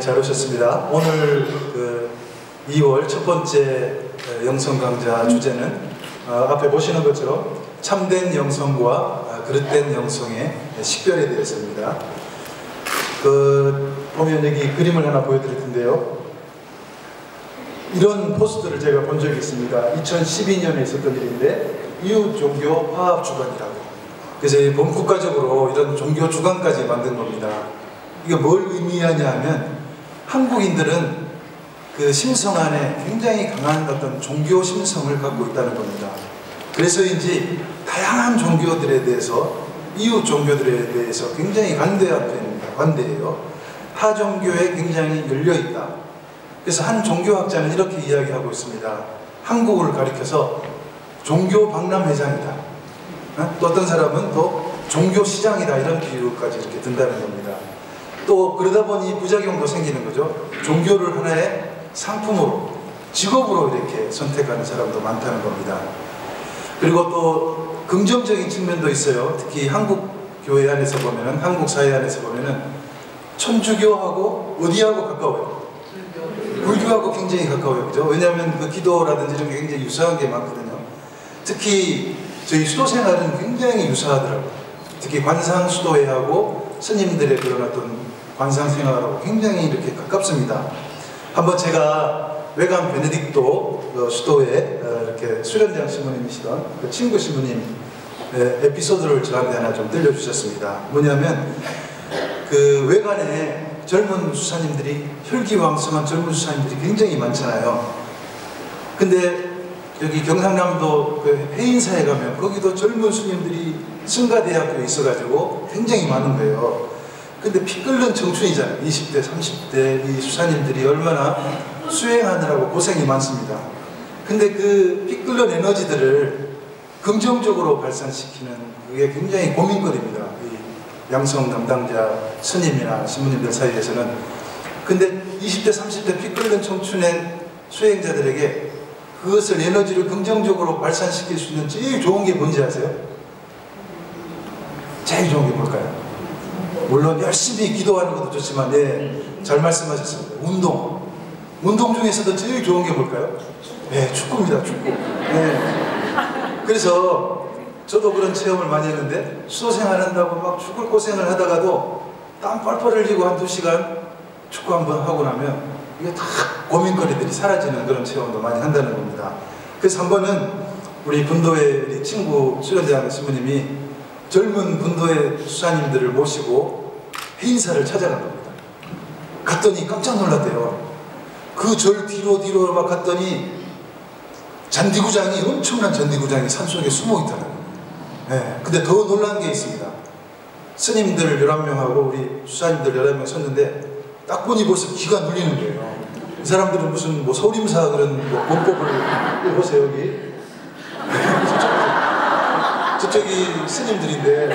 잘 오셨습니다. 오늘 그 2월 첫 번째 어, 영성 강좌 주제는 어, 앞에 보시는 것처럼 참된 영성과 어, 그릇된 영성의 식별에 대해서입니다. 그 보면 여기 그림을 하나 보여드릴 텐데요. 이런 포스터를 제가 본 적이 있습니다. 2012년에 있었던 일인데 이웃 종교 화합 주간이라고. 그래서 본 국가적으로 이런 종교 주간까지 만든 겁니다. 이게 뭘 의미하냐 하면 한국인들은 그 심성 안에 굉장히 강한 어떤 종교 심성을 갖고 있다는 겁니다. 그래서인지 다양한 종교들에 대해서 이웃 종교들에 대해서 굉장히 관대한 편입니다. 관대해요. 타 종교에 굉장히 열려 있다. 그래서 한 종교학자는 이렇게 이야기하고 있습니다. 한국을 가리켜서 종교 박람회장이다. 어? 또 어떤 사람은 또 종교 시장이다 이런 비유까지 이렇게 든다는 겁니다. 또 그러다 보니 부작용도 생기는 거죠. 종교를 하나의 상품으로 직업으로 이렇게 선택하는 사람도 많다는 겁니다. 그리고 또 긍정적인 측면도 있어요. 특히 한국 교회 안에서 보면은 한국 사회 안에서 보면은 천주교하고 어디하고 가까워요? 불교하고 굉장히 가까워요. 그죠? 왜냐하면 그 기도라든지 이런 게 굉장히 유사한 게 많거든요. 특히 저희 수도 생활은 굉장히 유사하더라고요. 특히 관상 수도회하고 스님들의 그런 어떤 관상 생활하고 굉장히 이렇게 가깝습니다. 한번 제가 외관 베네딕토 어, 수도회 어, 이렇게 수련장 신부님이시던 그 친구 신부님 에피소드를 저한테 하나 좀 들려주셨습니다. 뭐냐면 그 외관에 젊은 수사님들이 혈기왕성한 젊은 수사님들이 굉장히 많잖아요. 근데 여기 경상남도 그 해인사에 가면 거기도 젊은 스님들이 승가대학교에 있어가지고 굉장히 많은 거예요. 근데 피 끓는 청춘이잖아요. 20대, 30대 이 수사님들이 얼마나 수행하느라고 고생이 많습니다. 근데 그 피 끓는 에너지들을 긍정적으로 발산시키는 그게 굉장히 고민거리입니다. 이 양성 담당자 스님이나 신부님들 사이에서는. 근데 20대, 30대 피 끓는 청춘의 수행자들에게 그것을 에너지를 긍정적으로 발산시킬 수 있는 제일 좋은 게 뭔지 아세요? 제일 좋은 게 뭘까요? 물론 열심히 기도하는 것도 좋지만 예, 잘 말씀하셨습니다. 운동. 운동 중에서도 제일 좋은 게 뭘까요? 네, 축구입니다. 축구. 네. 그래서 저도 그런 체험을 많이 했는데 수도 생활한다고 막 죽을 고생을 하다가도 땀 뻘뻘 흘리고 한 두 시간 축구 한번 하고 나면 이게 다 고민거리들이 사라지는 그런 체험도 많이 한다는 겁니다. 그래서 한 번은 우리 분도의 친구 수련장 신부님이 젊은 분도의 수사님들을 모시고 해인사를 찾아간 겁니다. 갔더니 깜짝 놀랐대요. 그 절 뒤로 뒤로 막 갔더니 잔디구장이 엄청난 잔디구장이 산속에 숨어 있다는 거예요. 네, 근데 더 놀란 게 있습니다. 스님들 11명하고 우리 수사님들 11명 섰는데 딱 보니 벌써 기가 눌리는 거예요. 이 사람들은 무슨 뭐 서림사 그런 뭐 문법을 보세요 여기 저쪽이 스님들인데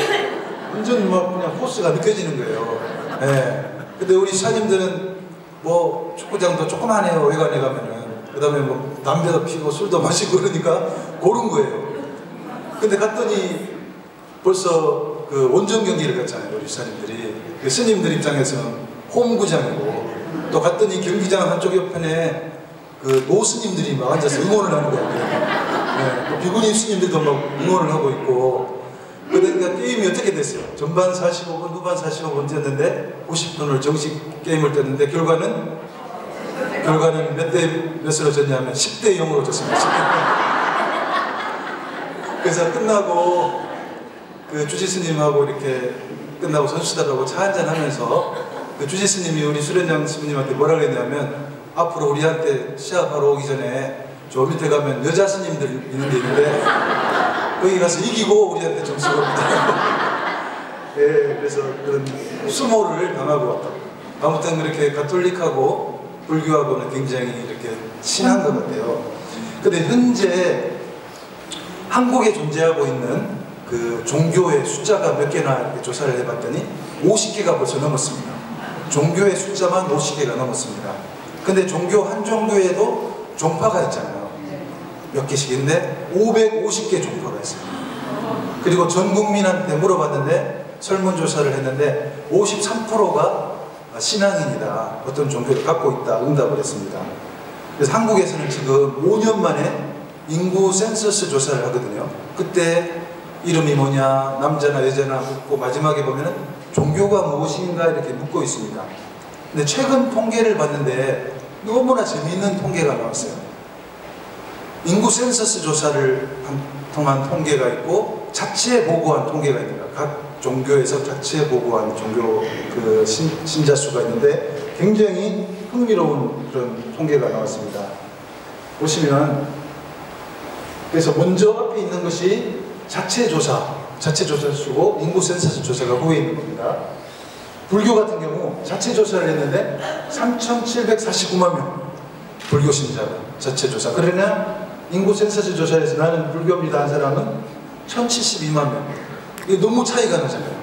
완전 막 그냥 포스가 느껴지는 거예요. 예. 네. 근데 우리 사님들은 뭐 축구장도 조그만해요 외관에 가면은 그 다음에 뭐 담배도 피고 술도 마시고 그러니까 고른 거예요. 근데 갔더니 벌써 그 원정 경기를 갔잖아요 우리 사님들이 그 스님들 입장에서는 홈구장이고 또 갔더니 경기장 한쪽 옆에 그 노스님들이 막 앉아서 응원을 하는 거예요. 네, 또 비구니 스님들도 막 응원을 하고 있고 그러니까 게임이 어떻게 됐어요? 전반 45분, 후반 45분 뛰었는데 90분을 정식 게임을 뛰었는데 결과는 결과는 몇 대 몇으로 졌냐면 10대 0으로 졌습니다. 10대 그래서 끝나고 그 주지 스님하고 이렇게 끝나고 선수들하고 차 한잔 하면서 그 주지 스님이 우리 수련장 스님한테 뭐라 그랬냐면 앞으로 우리한테 시합하러 오기 전에 저 밑에 가면 여자 스님들 있는 데 있는데 거기 가서 이기고 우리한테 점수를 예, 그래서 그런 수모를 당하고 왔다. 아무튼 그렇게 가톨릭하고 불교하고는 굉장히 이렇게 친한 것 같아요. 근데 현재 한국에 존재하고 있는 그 종교의 숫자가 몇 개나 조사를 해봤더니 50개가 벌써 넘었습니다. 종교의 숫자만 50개가 넘었습니다. 근데 종교 한 종교에도 종파가 있잖아요. 몇 개씩 인데 550개 종파가 있어요. 그리고 전 국민한테 물어봤는데 설문조사를 했는데 53%가 신앙인이다. 어떤 종교를 갖고 있다. 응답을 했습니다. 그래서 한국에서는 지금 5년 만에 인구 센서스 조사를 하거든요. 그때 이름이 뭐냐, 남자나 여자나 묻고 마지막에 보면은 종교가 무엇인가 이렇게 묻고 있습니다. 근데 최근 통계를 봤는데 너무나 재미있는 통계가 나왔어요. 인구 센서스 조사를 통한 통계가 있고 자체 보고한 통계가 있습니다. 각 종교에서 자체 보고한 종교 그 신, 신자 수가 있는데 굉장히 흥미로운 그런 통계가 나왔습니다. 보시면 그래서 먼저 앞에 있는 것이 자체 조사, 자체 조사 수고 인구 센서스 조사가 후에 있는 겁니다. 불교 같은 경우 자체 조사를 했는데 3,749만 명 불교 신자가 자체 조사. 그러나 인구 센서스 조사에서 나는 불교입니다 한 사람은 1,072만 명. 이게 너무 차이가 나잖아요.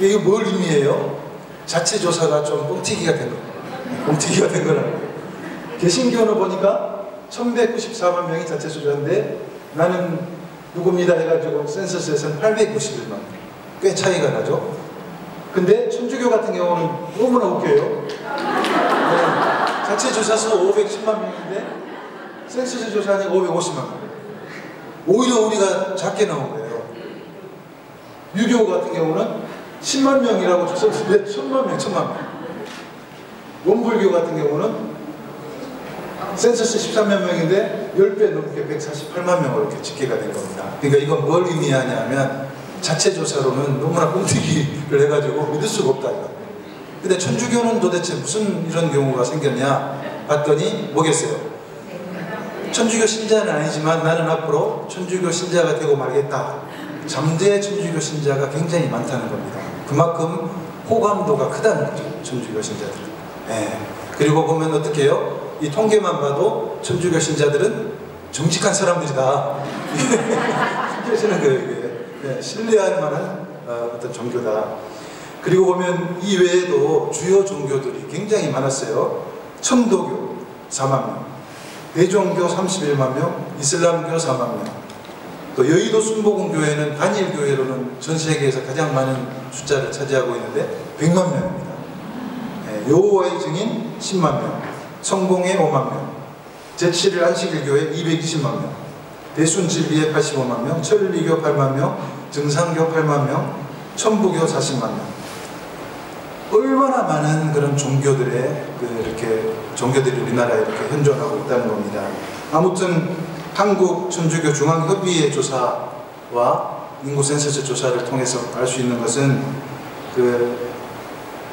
이게 뭘 의미해요? 자체 조사가 좀 뻥튀기가 된 거. 뻥튀기가 된 거라는 거예요. 개신교는 보니까 1194만 명이 자체 조사인데 나는 누굽니다 해가지고 센서스에서는 891만 명. 꽤 차이가 나죠. 근데 천주교 같은 경우는 너무나 웃겨요. 네, 자체 조사수 510만 명인데 센서스 조사는 550만 명. 오히려 우리가 작게 나온 거예요. 유교 같은 경우는 10만 명이라고 조사했는데 1000만 명, 1000만 명. 원불교 같은 경우는 센서스 13만 명인데 10배 넘게 148만 명으로 이렇게 집계가 된 겁니다. 그러니까 이건 뭘 의미하냐면 자체 조사로는 너무나 꽁튀기를 해가지고 믿을 수가 없다 이거. 근데 천주교는 도대체 무슨 이런 경우가 생겼냐 봤더니 뭐겠어요? 천주교 신자는 아니지만 나는 앞으로 천주교 신자가 되고 말겠다. 잠재 천주교 신자가 굉장히 많다는 겁니다. 그만큼 호감도가 크다는 거죠. 천주교 신자들. 예. 그리고 보면 어떻게 해요? 이 통계만 봐도 천주교 신자들은 정직한 사람들이다. 느껴지는 거예요, 이게. 네, 신뢰할 만한 어, 떤 종교다. 그리고 보면 이 외에도 주요 종교들이 굉장히 많았어요. 천도교 4만 명, 대종교 31만 명, 이슬람교 4만 명, 또 여의도 순복음교회는 단일 교회로는 전 세계에서 가장 많은 숫자를 차지하고 있는데 100만 명입니다. 네, 여호와의 증인 10만 명, 성공회 5만 명, 제7일 안식일교회 220만 명, 대순진리회 85만 명, 천리교 8만 명, 증상교 8만 명, 천부교 40만 명. 얼마나 많은 그런 종교들의 그 이렇게 종교들이 우리나라에 이렇게 현존하고 있다는 겁니다. 아무튼 한국 천주교 중앙협의회 조사와 인구 센서스 조사를 통해서 알 수 있는 것은 그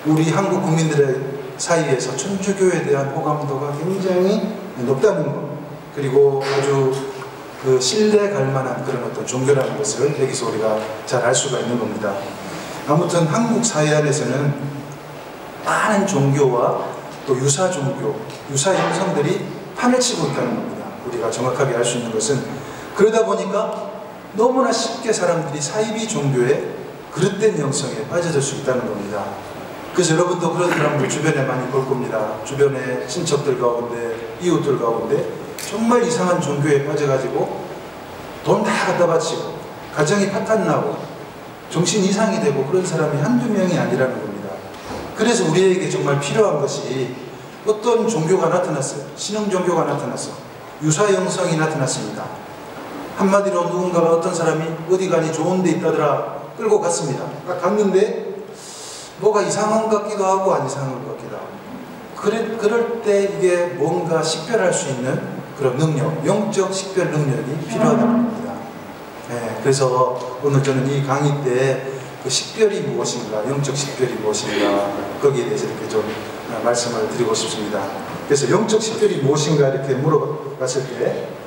우리 한국 국민들의 사이에서 천주교에 대한 호감도가 굉장히 높다는 것 그리고 아주 그 신뢰 갈 만한 그런 어떤 종교라는 것을 여기서 우리가 잘 알 수가 있는 겁니다. 아무튼 한국 사회 안에서는 많은 종교와 또 유사 종교, 유사 형성들이 판을 치고 있다는 겁니다. 우리가 정확하게 알 수 있는 것은 그러다 보니까 너무나 쉽게 사람들이 사이비 종교의 그릇된 형성에 빠져들 수 있다는 겁니다. 그래서 여러분도 그런 사람들 주변에 많이 볼 겁니다. 주변에 친척들 가운데, 이웃들 가운데 정말 이상한 종교에 빠져가지고 돈 다 갖다 바치고 가정이 파탄 나고 정신 이상이 되고 그런 사람이 한두 명이 아니라는 겁니다. 그래서 우리에게 정말 필요한 것이 어떤 종교가 나타났어요. 신흥 종교가 나타났어. 유사 형성이 나타났습니다. 한마디로 누군가가 어떤 사람이 어디 가니 좋은 데 있다더라 끌고 갔습니다. 갔는데 뭐가 이상한 것 같기도 하고 안 이상한 것 같기도 하고 그래, 그럴 때 이게 뭔가 식별할 수 있는 그런 능력, 영적 식별 능력이 필요하다는 겁니다. 네, 그래서 오늘 저는 이 강의 때 그 식별이 무엇인가, 영적 식별이 무엇인가 거기에 대해서 이렇게 좀 말씀을 드리고 싶습니다. 그래서 영적 식별이 무엇인가 이렇게 물어봤을 때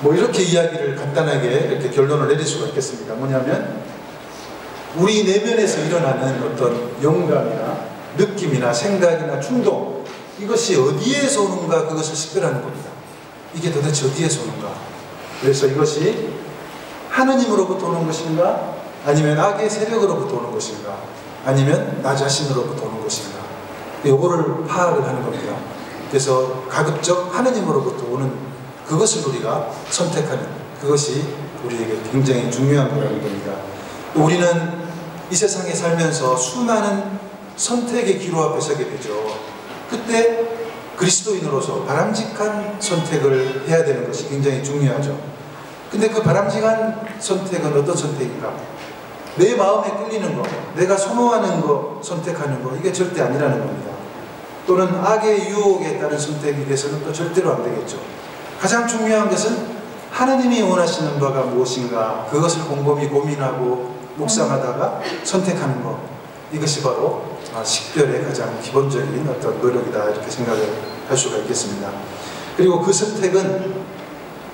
뭐 이렇게 이야기를 간단하게 이렇게 결론을 내릴 수가 있겠습니다. 뭐냐면 우리 내면에서 일어나는 어떤 영감이나 느낌이나 생각이나 충동 이것이 어디에서 오는가 그것을 식별하는 겁니다. 이게 도대체 어디에서 오는가? 그래서 이것이 하느님으로부터 오는 것인가? 아니면 악의 세력으로부터 오는 것인가? 아니면 나 자신으로부터 오는 것인가? 요거를 파악을 하는 겁니다. 그래서 가급적 하느님으로부터 오는 그것을 우리가 선택하는 그것이 우리에게 굉장히 중요한 거라는 겁니다. 우리는 이 세상에 살면서 수많은 선택의 기로 앞에 서게 되죠. 그때 그리스도인으로서 바람직한 선택을 해야 되는 것이 굉장히 중요하죠. 근데 그 바람직한 선택은 어떤 선택인가? 내 마음에 끌리는 거, 내가 선호하는 거 선택하는 거, 이게 절대 아니라는 겁니다. 또는 악의 유혹에 따른 선택이 돼서는 또 절대로 안 되겠죠. 가장 중요한 것은 하나님이 원하시는 바가 무엇인가, 그것을 곰곰이 고민하고 묵상하다가 선택하는 것. 이것이 바로 아, 식별의 가장 기본적인 어떤 노력이다, 이렇게 생각을 할 수가 있겠습니다. 그리고 그 선택은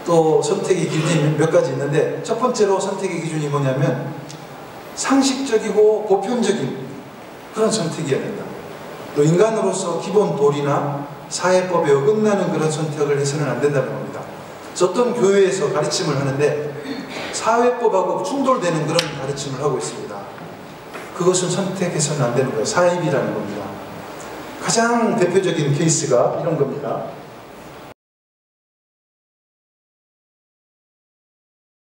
또 선택의 기준이 몇 가지 있는데, 첫 번째로 선택의 기준이 뭐냐면, 상식적이고 보편적인 그런 선택이어야 된다. 또 인간으로서 기본 도리나 사회법에 어긋나는 그런 선택을 해서는 안 된다는 겁니다. 어떤 교회에서 가르침을 하는데 사회법하고 충돌되는 그런 가르침을 하고 있습니다. 그것은 선택해서는 안 되는 거예요. 사입이라는 겁니다. 가장 대표적인 케이스가 이런 겁니다.